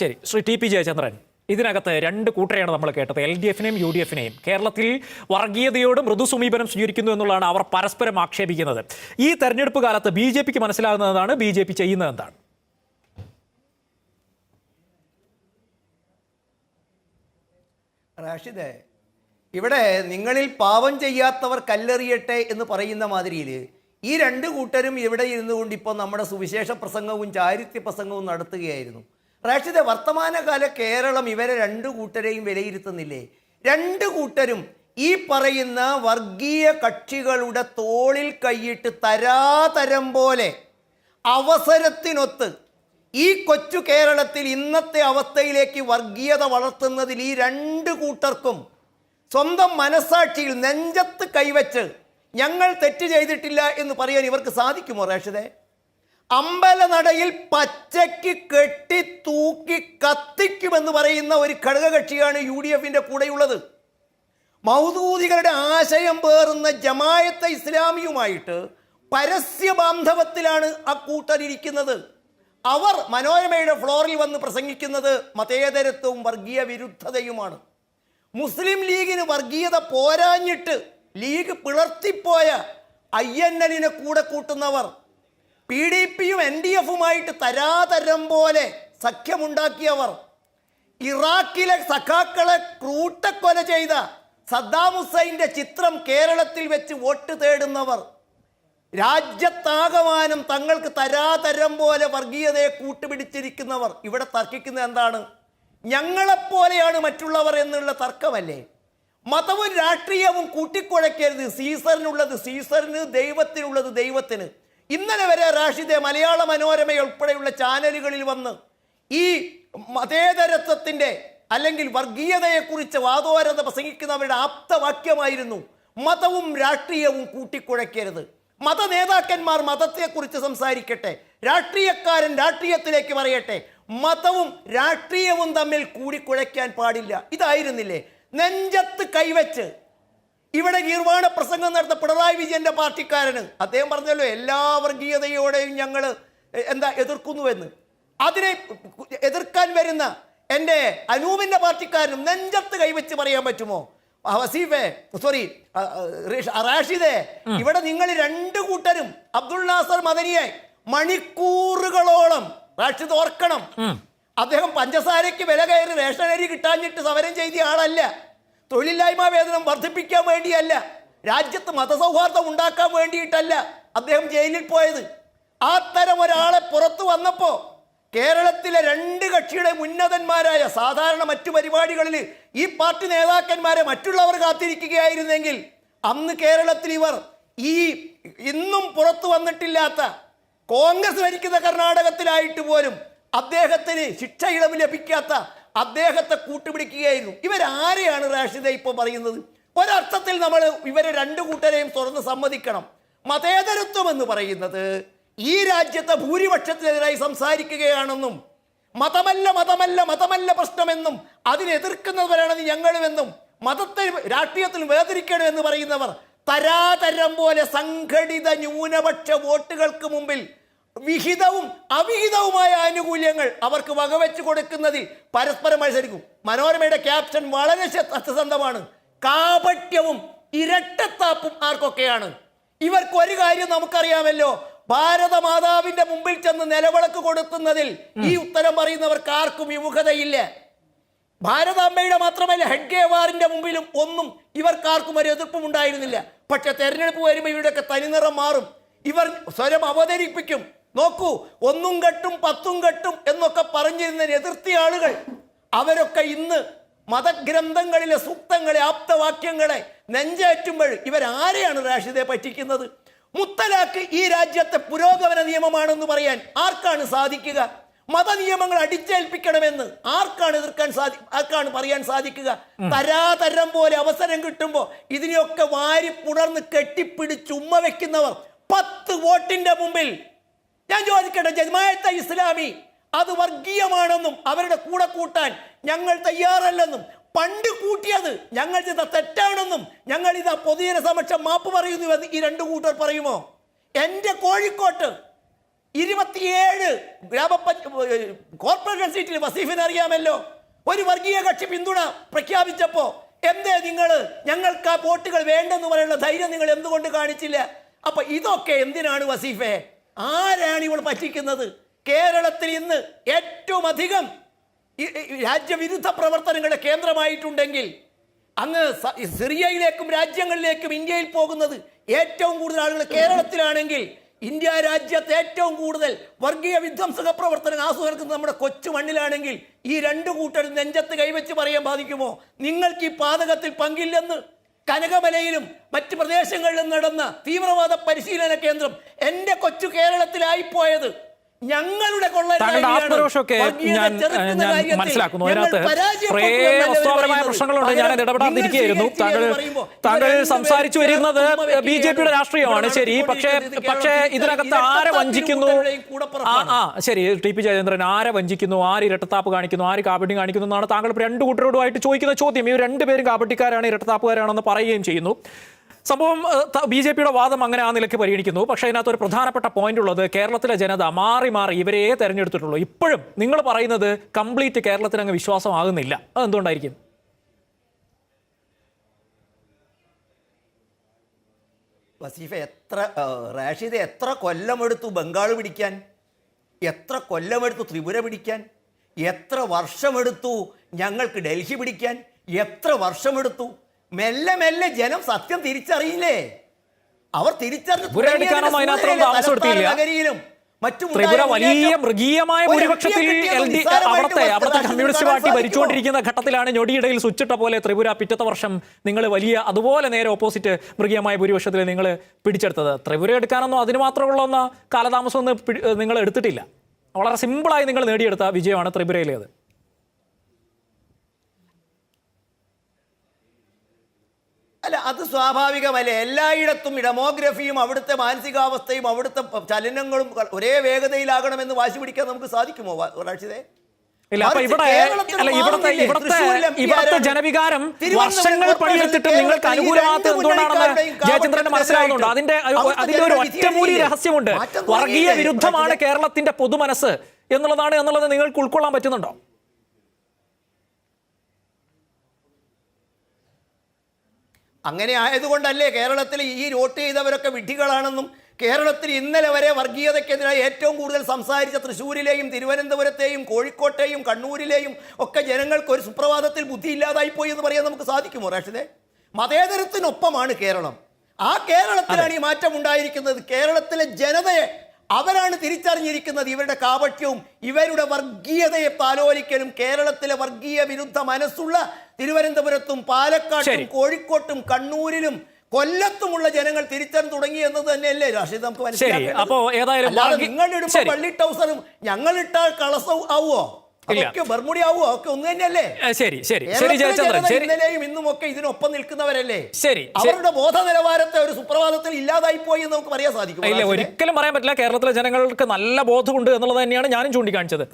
ശരി Shri T P Jayachandran ഇതിനകത്ത് രണ്ട് കൂട്ടരെയാണ് നമ്മൾ കേട്ടത്. എൽ ഡി എഫിനെയും യു ഡി എഫിനെയും. കേരളത്തിൽ വർഗീയതയോട് മൃദു സമീപനം സ്വീകരിക്കുന്നു എന്നുള്ളതാണ് അവർ പരസ്പരം ആക്ഷേപിക്കുന്നത്. ഈ തെരഞ്ഞെടുപ്പ് കാലത്ത് ബി ജെ പിക്ക് മനസ്സിലാകുന്നതാണ് ബി ജെ പി ചെയ്യുന്നത് എന്താണ് ഇവിടെ നിങ്ങളിൽ പാവം ചെയ്യാത്തവർ കല്ലെറിയട്ടെ എന്ന് പറയുന്ന മാതിരിയിൽ ഈ രണ്ട് കൂട്ടരും ഇവിടെ ഇരുന്നു കൊണ്ട് ഇപ്പോൾ നമ്മുടെ സുവിശേഷ പ്രസംഗവും ചാരിത്യ പ്രസംഗവും നടത്തുകയായിരുന്നു. റാഷിദെ വർത്തമാനകാല കേരളം ഇവരെ രണ്ട് കൂട്ടരെയും വിലയിരുത്തുന്നില്ലേ? രണ്ട് കൂട്ടരും ഈ പറയുന്ന വർഗീയ കക്ഷികളുടെ തോളിൽ കൈയിട്ട് തരാതരം പോലെ അവസരത്തിനൊത്ത് ഈ കൊച്ചു കേരളത്തിൽ ഇന്നത്തെ അവസ്ഥയിലേക്ക് വർഗീയത വളർത്തുന്നതിൽ ഈ രണ്ട് കൂട്ടർക്കും സ്വന്തം മനസാക്ഷിയിൽ നെഞ്ചത്ത് കൈവച്ച് ഞങ്ങൾ തെറ്റ് ചെയ്തിട്ടില്ല എന്ന് പറയാൻ ഇവർക്ക് സാധിക്കുമോ റേഷിദേ? അമ്പലനടയിൽ പച്ചയ്ക്ക് കെട്ടി തൂക്കി കത്തിക്കുമെന്ന് പറയുന്ന ഒരു ഘടകകക്ഷിയാണ് യു ഡി എഫിന്റെ കൂടെയുള്ളത്. മൗദൂദികളുടെ ആശയം പേറുന്ന ജമായത്തെ ഇസ്ലാമിയുമായിട്ട് പരസ്യ ബാന്ധവത്തിലാണ് ആ കൂട്ടരിയ്ക്കുന്നത് അവർ മനോരമയുടെ ഫ്ലോറിൽ വന്ന് പ്രസംഗിക്കുന്നത് മതേതരത്വവും വർഗീയ വിരുദ്ധതയുമാണ്. മുസ്ലിം ലീഗിന് വർഗീയത പോരാഞ്ഞിട്ട് ലീഗ് പിളർത്തിപ്പോയ ഐ എൻ എല്ലിനെ കൂടെ കൂട്ടുന്നവർ പി ഡി പിയും എൻ ഡി എഫുമായിട്ട് തരാതരം പോലെ സഖ്യമുണ്ടാക്കിയവർ. ഇറാഖിലെ സഖാക്കളെ ക്രൂട്ടക്കൊല ചെയ്ത സദ്ദാം ഹുസൈന്റെ ചിത്രം കേരളത്തിൽ വെച്ച് വോട്ട് തേടുന്നവർ. രാജ്യത്താകമാനം തങ്ങൾക്ക് തരാതരം പോലെ വർഗീയതയെ കൂട്ടുപിടിച്ചിരിക്കുന്നവർ. ഇവിടെ തർക്കിക്കുന്നത് എന്താണ്? ഞങ്ങളെപ്പോലെയാണ് മറ്റുള്ളവർ എന്നുള്ള തർക്കമല്ലേ? മതവും രാഷ്ട്രീയവും കൂട്ടിക്കുഴയ്ക്കരുത്. സീസറിനുള്ളത് സീസറിന് ദൈവത്തിനുള്ളത് ദൈവത്തിന്. ഇന്നലെ വരെ റാഷിദെ മലയാള മനോരമ ഉൾപ്പെടെയുള്ള ചാനലുകളിൽ വന്ന് ഈ മതേതരത്വത്തിന്റെ അല്ലെങ്കിൽ വർഗീയതയെക്കുറിച്ച് വാദോരത പ്രസംഗിക്കുന്നവരുടെ ആപ്തവാക്യമായിരുന്നു മതവും രാഷ്ട്രീയവും കൂട്ടിക്കുഴയ്ക്കരുത്. മത നേതാക്കന്മാർ മതത്തെക്കുറിച്ച് സംസാരിക്കട്ടെ രാഷ്ട്രീയക്കാരൻ രാഷ്ട്രീയത്തിലേക്ക് പറയട്ടെ മതവും രാഷ്ട്രീയവും തമ്മിൽ കൂടിക്കുഴയ്ക്കാൻ പാടില്ല. ഇതായിരുന്നില്ലേ? നെഞ്ചത്ത് കൈവച്ച് ഇവിടെ നിർവാണ പ്രസംഗം നടത്ത പിണറായി വിജയന്റെ പാർട്ടിക്കാരന് അദ്ദേഹം പറഞ്ഞല്ലോ എല്ലാ വർഗീയതയോടെയും ഞങ്ങൾ എന്താ എതിർക്കുന്നുവെന്ന്. അതിനെ എതിർക്കാൻ വരുന്ന എന്റെ അനൂപിന്റെ പാർട്ടിക്കാരനും നെഞ്ചത്ത് കൈവച്ച് പറയാൻ പറ്റുമോ? വസീഫെ സോറി റാഷിദേ ഇവിടെ നിങ്ങൾ രണ്ട് കൂട്ടരും അബ്ദുൾ നാസർ മദനിയെ മണിക്കൂറുകളോളം റാഷിദ് ഓർക്കണം. അദ്ദേഹം പഞ്ചസാരയ്ക്ക് വില കയറി റേഷൻ അരി കിട്ടാഞ്ഞിട്ട് സമരം ചെയ്ത ആളല്ല. തൊഴിലില്ലായ്മ വേതനം വർദ്ധിപ്പിക്കാൻ വേണ്ടിയല്ല രാജ്യത്ത് മതസൗഹാർദ്ദം ഉണ്ടാക്കാൻ വേണ്ടിയിട്ടല്ല അദ്ദേഹം ജയിലിൽ പോയത്. ആ തരം ഒരാളെ പുറത്തു വന്നപ്പോൾ കേരളത്തിലെ രണ്ട് കക്ഷിയുടെ ഉന്നതന്മാരായ സാധാരണ മറ്റു പരിപാടികളിൽ ഈ പാർട്ടി നേതാക്കന്മാരെ മറ്റുള്ളവർ കാത്തിരിക്കുകയായിരുന്നെങ്കിൽ അന്ന് കേരളത്തിൽ ഇവർ ഈ ഇന്നും പുറത്തു വന്നിട്ടില്ലാത്ത കോൺഗ്രസ് ഭരിക്കുന്ന കർണാടകത്തിലായിട്ട് പോലും അദ്ദേഹത്തിന് ശിക്ഷ ഇളവ് ലഭിക്കാത്ത അദ്ദേഹത്തെ കൂട്ടുപിടിക്കുകയായിരുന്നു. ഇവരാരെയാണ് റാഷിദ ഇപ്പോൾ പറയുന്നത്? ഒരർത്ഥത്തിൽ നമ്മൾ ഇവരെ രണ്ട് കൂട്ടരെയും തുറന്ന് സമ്മതിക്കണം. മതേതരത്വം എന്ന് പറയുന്നത് ഈ രാജ്യത്തെ ഭൂരിപക്ഷത്തിനെതിരായി സംസാരിക്കുകയാണെന്നും മതമല്ല മതമല്ല മതമല്ല പ്രശ്നമെന്നും അതിനെതിർക്കുന്നവരാണെന്ന് ഞങ്ങളുമെന്നും മതത്തെ രാഷ്ട്രീയത്തിൽ വേദനിക്കണമെന്ന് പറയുന്നവർ തരാതരം പോലെ സംഘടിത ന്യൂനപക്ഷ വോട്ടുകൾക്ക് മുമ്പിൽ വിഹിതവും അവിഹിതവുമായ ആനുകൂല്യങ്ങൾ അവർക്ക് വകവെച്ച് കൊടുക്കുന്നതിൽ പരസ്പരം മത്സരിക്കും. മനോരമയുടെ ക്യാപ്റ്റൻ വളരെ സത്യസന്ധമാണ് കാപട്യവും ഇരട്ടത്താപ്പും ആർക്കൊക്കെയാണ്? ഇവർക്ക് ഒരു കാര്യം നമുക്കറിയാമല്ലോ. ഭാരത മാതാവിന്റെ മുമ്പിൽ ചെന്ന് നിലവിളക്ക് കൊടുക്കുന്നതിൽ ഈ ഉത്തരം പറയുന്നവർക്ക് ആർക്കും വിമുഖതയില്ല. ഭാരതാംബയുടെ മാത്രമല്ല ഹെഡ്ഗേവാറിന്റെ മുമ്പിലും ഒന്നും ഇവർക്കാർക്കും ഒരു എതിർപ്പും ഉണ്ടായിരുന്നില്ല. പക്ഷെ തെരഞ്ഞെടുപ്പ് വരുമ്പോൾ ഇവരുടെയൊക്കെ തനിനിറം മാറും. ഇവർ സ്വരം അവതരിപ്പിക്കും. നോക്കൂ ഒന്നും കെട്ടും പത്തും കെട്ടും എന്നൊക്കെ പറഞ്ഞിരുന്ന എതിർത്തിയ ആളുകൾ അവരൊക്കെ ഇന്ന് മതഗ്രന്ഥങ്ങളിലെ സൂക്തങ്ങളെ ആപ്തവാക്യങ്ങളെ നെഞ്ചേറ്റുമ്പോൾ ഇവരാരെയാണ് റാഷിദെ പറ്റിക്കുന്നത്? മുത്തലാക്ക് ഈ രാജ്യത്തെ പുരോഗമന നിയമമാണെന്ന് പറയാൻ ആർക്കാണ് സാധിക്കുക? മതനിയമങ്ങൾ അടിച്ചേൽപ്പിക്കണമെന്ന് ആർക്കാണ് എതിർക്കാൻ സാധി ആർക്കാണ് പറയാൻ സാധിക്കുക? തരാതരം പോലെ അവസരം കിട്ടുമ്പോൾ ഇതിനെയൊക്കെ വാരി പുണർന്ന് കെട്ടിപ്പിടിച്ച് ഉമ്മ വെക്കുന്നവർ പത്ത് വോട്ടിന്റെ മുമ്പിൽ ഞാൻ ചോദിക്കട്ടെ ജമായത്തെ ഇസ്ലാമി. അത് വർഗീയമാണെന്നും അവരുടെ കൂടെ കൂട്ടാൻ ഞങ്ങൾ തയ്യാറല്ലെന്നും പണ്ട് കൂട്ടിയത് ഞങ്ങൾ ചെയ്ത തെറ്റാണെന്നും ഞങ്ങൾ ഇത് പൊതുജന സമക്ഷം മാപ്പ് പറയുന്നു എന്ന് ഈ രണ്ട് കൂട്ടർ പറയുമോ? എന്റെ കോഴിക്കോട്ട് ഇരുപത്തിയേഴ് ഗ്രാമപഞ്ച കോർപ്പറേഷൻ സീറ്റിൽ വസീഫിന് അറിയാമല്ലോ. ഒരു വർഗീയ കക്ഷി പിന്തുണ പ്രഖ്യാപിച്ചപ്പോൾ എന്തേ നിങ്ങൾ ഞങ്ങൾക്ക് ആ വോട്ടുകൾ വേണ്ടെന്ന് പറയുന്ന ധൈര്യം നിങ്ങൾ എന്തുകൊണ്ട് കാണിച്ചില്ല? അപ്പൊ ഇതൊക്കെ എന്തിനാണ് വസീഫെ? ആരാണ് ഇവൾ പറ്റിക്കുന്നത്? കേരളത്തിൽ ഇന്ന് ഏറ്റവും അധികം രാജ്യവിരുദ്ധ പ്രവർത്തനങ്ങളുടെ കേന്ദ്രമായിട്ടുണ്ടെങ്കിൽ അങ്ങ് സിറിയയിലേക്കും രാജ്യങ്ങളിലേക്കും ഇന്ത്യയിൽ പോകുന്നത് ഏറ്റവും കൂടുതൽ ആളുകൾ കേരളത്തിലാണെങ്കിൽ ഇന്ത്യ രാജ്യത്ത് ഏറ്റവും കൂടുതൽ വർഗീയ വിധ്വംസക പ്രവർത്തനം ആസ്വദിക്കുന്നത് നമ്മുടെ കൊച്ചു മണ്ണിലാണെങ്കിൽ ഈ രണ്ടു കൂട്ടരും നെഞ്ചത്ത് കൈവച്ച് പറയാൻ ബാധിക്കുമോ? നിങ്ങൾക്ക് ഈ പാതകത്തിൽ പങ്കില്ലെന്ന് കനകമലയിലും മറ്റ് പ്രദേശങ്ങളിലും നടന്ന തീവ്രവാദ പരിശീലന കേന്ദ്രം എന്റെ കൊച്ചു കേരളത്തിലായിപ്പോയത്. ഞങ്ങളുടെ താങ്കളുടെ ആത്മരോഷമൊക്കെ ഞാൻ ഞാൻ മനസ്സിലാക്കുന്നു. അതിനകത്ത് കുറേ വസ്തുതാപരമായ പ്രശ്നങ്ങളുണ്ട്. ഞാൻ അത് ഇടപെടാതിരിക്കുകയായിരുന്നു. താങ്കൾ താങ്കൾ സംസാരിച്ചു വരുന്നത് ബി ജെ പിയുടെ രാഷ്ട്രീയമാണ്. ശരി പക്ഷേ പക്ഷേ ഇതിനകത്ത് ആരെ വഞ്ചിക്കുന്നു? ആ ശരി ടി പി ജയചന്ദ്രൻ ആരെ വഞ്ചിക്കുന്നു? ആര് ഇരട്ടത്താപ്പ് കാണിക്കുന്നു? ആര് കാപട്യം കാണിക്കുന്നു? എന്നാണ് താങ്കൾ രണ്ട് കൂട്ടരോടുമായിട്ട് ചോദിക്കുന്ന ചോദ്യം. ഇവർ രണ്ടുപേരും കാപട്ടിക്കാരാണ് ഇരട്ടത്താപ്പുകാരാണെന്ന് പറയുകയും ചെയ്യുന്നു. സംഭവം ബി ജെ പിയുടെ വാദം അങ്ങനെ ആ നിലയ്ക്ക് പരിഗണിക്കുന്നു. പക്ഷേ അതിനകത്ത് ഒരു പ്രധാനപ്പെട്ട പോയിന്റ് ഉള്ളത് കേരളത്തിലെ ജനത മാറി മാറി ഇവരെ തെരഞ്ഞെടുത്തിട്ടുള്ളൂ. ഇപ്പോഴും നിങ്ങൾ പറയുന്നത് കംപ്ലീറ്റ് കേരളത്തിന് അങ്ങ് വിശ്വാസമാകുന്നില്ല. അതെന്തുകൊണ്ടായിരിക്കും? വസീഫ എത്ര റാഷിദ് എത്ര കൊല്ലമെടുത്തു ബംഗാൾ പിടിക്കാൻ? എത്ര കൊല്ലമെടുത്തു ത്രിപുര പിടിക്കാൻ? എത്ര വർഷമെടുത്തു ഞങ്ങൾക്ക് ഡൽഹി പിടിക്കാൻ? എത്ര വർഷമെടുത്തു മെല്ലെ മെല്ലെ ജനം സത്യം തിരിച്ചറിയില്ലേ? അവർ തിരിച്ചറിഞ്ഞു ത്രിപുര വലിയ മൃഗീയമായ ഭൂരിപക്ഷത്തിൽ എൽ ഡി അവിടുത്തെ അവിടുത്തെ കമ്മ്യൂണിസ്റ്റ് പാർട്ടി ഭരിച്ചുകൊണ്ടിരിക്കുന്ന ഘട്ടത്തിലാണ് ഞൊടിയിടയിൽ സ്വിച്ചിട്ട പോലെ ത്രിപുര പിറ്റത്തെ വർഷം നിങ്ങൾ വലിയ അതുപോലെ നേരെ ഓപ്പോസിറ്റ് മൃഗീയമായ ഭൂരിപക്ഷത്തിൽ നിങ്ങൾ പിടിച്ചെടുത്തത്. ത്രിപുര എടുക്കാനൊന്നും അതിന് മാത്രമുള്ള ഒന്ന് കാലതാമസം ഒന്നും നിങ്ങൾ എടുത്തിട്ടില്ല. വളരെ സിമ്പിളായി നിങ്ങൾ നേടിയെടുത്ത വിജയമാണ് ത്രിപുരയിലേത്. അല്ല അത് സ്വാഭാവികമല്ലേ? എല്ലായിടത്തും ഡെമോഗ്രഫിയും അവിടുത്തെ മാനസികാവസ്ഥയും അവിടുത്തെ ചലനങ്ങളും ഒരേ വേഗതയിലാകണമെന്ന് വാശി പിടിക്കാൻ നമുക്ക് സാധിക്കുമോ ഒരാഴ്ചതേ ഇല്ല അപ്പൊ ഇവിടെ അല്ല ഇവിടുത്തെ? ഇവിടുത്തെ ഇവിടുത്തെ ജനവികാരം വർഷങ്ങൾ പണിയെടുത്തിട്ടും നിങ്ങൾക്ക് അനുകൂലമാകാത്ത എന്തുകൊണ്ടാണെന്ന് ജയചന്ദ്രന് മനസ്സിലാവുന്നുണ്ട്. അതിന്റെ അതിന്റെ ഒരു ഒറ്റമൂലി രഹസ്യമുണ്ട്. വർഗീയ വിരുദ്ധമാണ് കേരളത്തിന്റെ പൊതുമനസ്സ് എന്നുള്ളതാണ് എന്നുള്ളത് നിങ്ങൾക്ക് ഉൾക്കൊള്ളാൻ പറ്റുന്നുണ്ടോ? അങ്ങനെ ആയതുകൊണ്ടല്ലേ കേരളത്തിൽ ഈ വോട്ട് ചെയ്തവരൊക്കെ വിഡ്ഢികളാണെന്നും കേരളത്തിൽ ഇന്നലെ വരെ വർഗീയതയ്ക്കെതിരായി ഏറ്റവും കൂടുതൽ സംസാരിച്ച തൃശ്ശൂരിലെയും തിരുവനന്തപുരത്തെയും കോഴിക്കോട്ടെയും കണ്ണൂരിലെയും ഒക്കെ ജനങ്ങൾക്ക് ഒരു സുപ്രഭാതത്തിൽ ബുദ്ധി ഇല്ലാതായിപ്പോയി എന്ന് പറയാൻ നമുക്ക് സാധിക്കുമോ റാഷിദെ? മതേതരത്തിനൊപ്പമാണ് കേരളം. ആ കേരളത്തിലാണ് ഈ മാറ്റം ഉണ്ടായിരിക്കുന്നത് കേരളത്തിലെ ജനതയെ അവരാണ് തിരിച്ചറിഞ്ഞിരിക്കുന്നത് ഇവരുടെ കാപട്യവും ഇവരുടെ വർഗീയതയെ പാലോലിക്കലും കേരളത്തിലെ വർഗീയ വിരുദ്ധ മനസ്സുള്ള തിരുവനന്തപുരത്തും പാലക്കാട്ടും കോഴിക്കോട്ടും കണ്ണൂരിലും കൊല്ലത്തുമുള്ള ജനങ്ങൾ തിരിച്ചറിഞ്ഞു തുടങ്ങി എന്നത് തന്നെയല്ലേ രാഷ്ട്രീയ നമുക്ക് വർഗീ- നിങ്ങൾ ഇടുമ്പോ പള്ളി ടൗസറും ഞങ്ങൾ ഇട്ടാൽ കളസം ആവുമോ ഇല്ല. അതൊക്കെ ബർമുടി ആവുമോ ഒക്കെ ഒന്ന് തന്നെയല്ലേ? ശരി ശരി. ശരി ജയചന്ദ്രൻ ശരി. ഇന്നലെയും ഇന്നും ഒക്കെ ഇതിനൊപ്പം നിൽക്കുന്നവരല്ലേ? ശരി, ശരി. അവരുടെ ബോധ നിലവാരത്തെ ഒരു സുപ്രഭാതത്തിൽ ഇല്ലാതായി പോയി എന്ന് നമുക്ക് പറയാൻ സാധിക്കും ഇല്ല ഒരിക്കലും പറയാൻ പറ്റില്ല. കേരളത്തിലെ ജനങ്ങൾക്ക് നല്ല ബോധമുണ്ട് എന്നുള്ളത് തന്നെയാണ് ഞാനും ചൂണ്ടിക്കാണിച്ചത്.